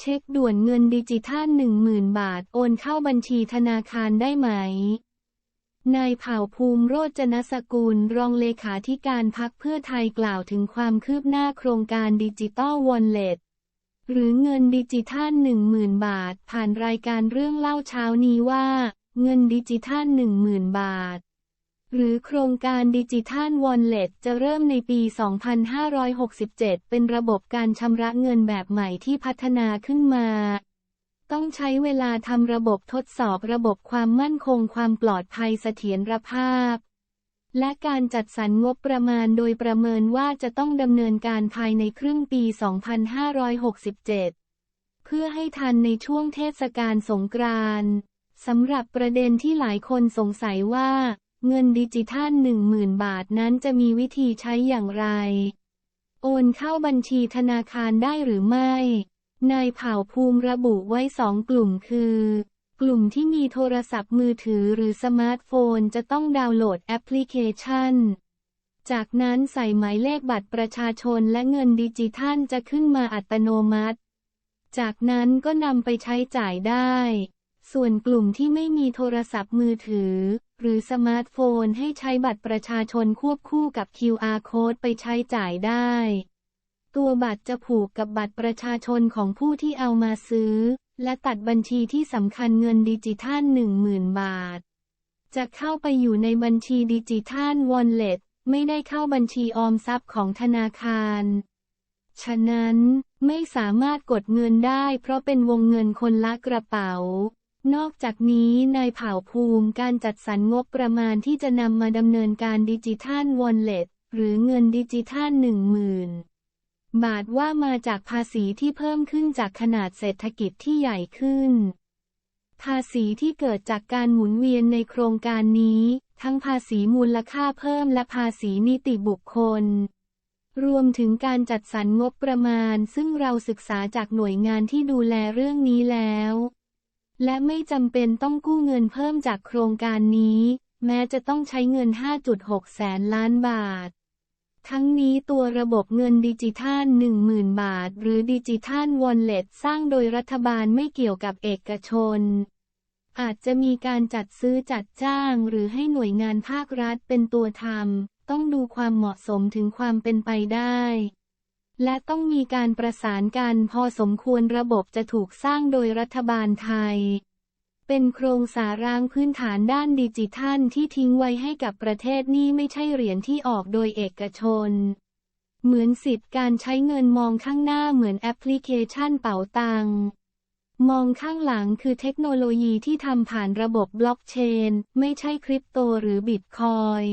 เช็คด่วนเงินดิจิทัล10,000บาทโอนเข้าบัญชีธนาคารได้ไหม นายเผ่าภูมิโรจนสกุลรองเลขาธิการพักเพื่อไทยกล่าวถึงความคืบหน้าโครงการดิจิตอลวอลเล็ตหรือเงินดิจิทัล10,000 บาท ผ่านรายการเรื่องเล่าเช้านี้ว่า เงินดิจิทัล10,000 บาท หรือโครงการดิจิทัลวอลเล็ตจะเริ่มในปี 2567 เป็นระบบการชำระเงินแบบใหม่ที่พัฒนาขึ้นมา ต้องใช้เวลาทำระบบทดสอบระบบความมั่นคงความปลอดภัยเสถียรภาพ และการจัดสรรงบประมาณโดยประเมินว่าจะต้องดำเนินการภายในครึ่งปี 2567 เพื่อให้ทันในช่วงเทศกาลสงกรานต์สำหรับประเด็นที่หลายคนสงสัยว่า เงินดิจิทัล10,000บาทนั้นจะมีวิธีใช้อย่างไร โอนเข้าบัญชีธนาคารได้หรือไม่ นายเผ่าภูมิระบุไว้สองกลุ่มคือ กลุ่มที่มีโทรศัพท์มือถือหรือสมาร์ทโฟนจะต้องดาวน์โหลดแอปพลิเคชัน จากนั้นใส่หมายเลขบัตรประชาชนและเงินดิจิทัลจะขึ้นมาอัตโนมัติ จากนั้นก็นำไปใช้จ่ายได้ ส่วนกลุ่มที่ไม่มีโทรศัพท์มือถือ หรือสมาร์ทโฟนให้ใช้บัตรประชาชนควบคู่กับ QR code ไปใช้จ่ายได้ ตัวบัตรจะผูกกับบัตรประชาชนของผู้ที่เอามาซื้อ และตัดบัญชีที่สำคัญเงินดิจิทัล 10,000 บาท จะเข้าไปอยู่ในบัญชีดิจิทัลวอลเล็ตไม่ได้เข้าบัญชีออมทรัพย์ของธนาคาร ฉะนั้นไม่สามารถกดเงินได้เพราะเป็นวงเงินคนละกระเป๋า นอกจากนี้นายเผ่าภูมิการจัดสรรงบประมาณที่จะนำมาดำเนินการดิจิทัลวอลเล็ตหรือเงินดิจิทัล10,000บาทว่ามาจากภาษีที่เพิ่มขึ้นจากขนาดเศรษฐกิจที่ใหญ่ขึ้น ภาษีที่เกิดจากการหมุนเวียนในโครงการนี้ ทั้งภาษีมูลค่าเพิ่มและภาษีนิติบุคคล รวมถึงการจัดสรรงบประมาณซึ่งเราศึกษาจากหน่วยงานที่ดูแลเรื่องนี้แล้ว และไม่จำเป็นต้องกู้เงินเพิ่มจากโครงการนี้ แม้จะต้องใช้เงิน 5.6 แสนล้านบาท ทั้งนี้ตัวระบบเงินดิจิทัล 10,000 บาท หรือดิจิทัลวอลเล็ตสร้างโดยรัฐบาลไม่เกี่ยวกับเอกชน อาจจะมีการจัดซื้อจัดจ้างหรือให้หน่วยงานภาครัฐเป็นตัวทำต้องดูความเหมาะสมถึงความเป็นไปได้ และต้องมีการประสานกันพอสมควรระบบจะถูกสร้างโดยรัฐบาลไทย เป็นโครงสาร้างพื้นฐานด้านดิจิทัลที่ทิ้งไว้ให้กับประเทศนี่ไม่ใช่เหรียญที่ออกโดยเอกชน เหมือนสิทธิ์การใช้เงินมองข้างหน้าเหมือนแอปพลิเคชันเป๋าตังมองข้างหลังคือเทคโนโลยีที่ทำผ่านระบบบล็อกเชน ไม่ใช่คริปโตหรือบิตคอย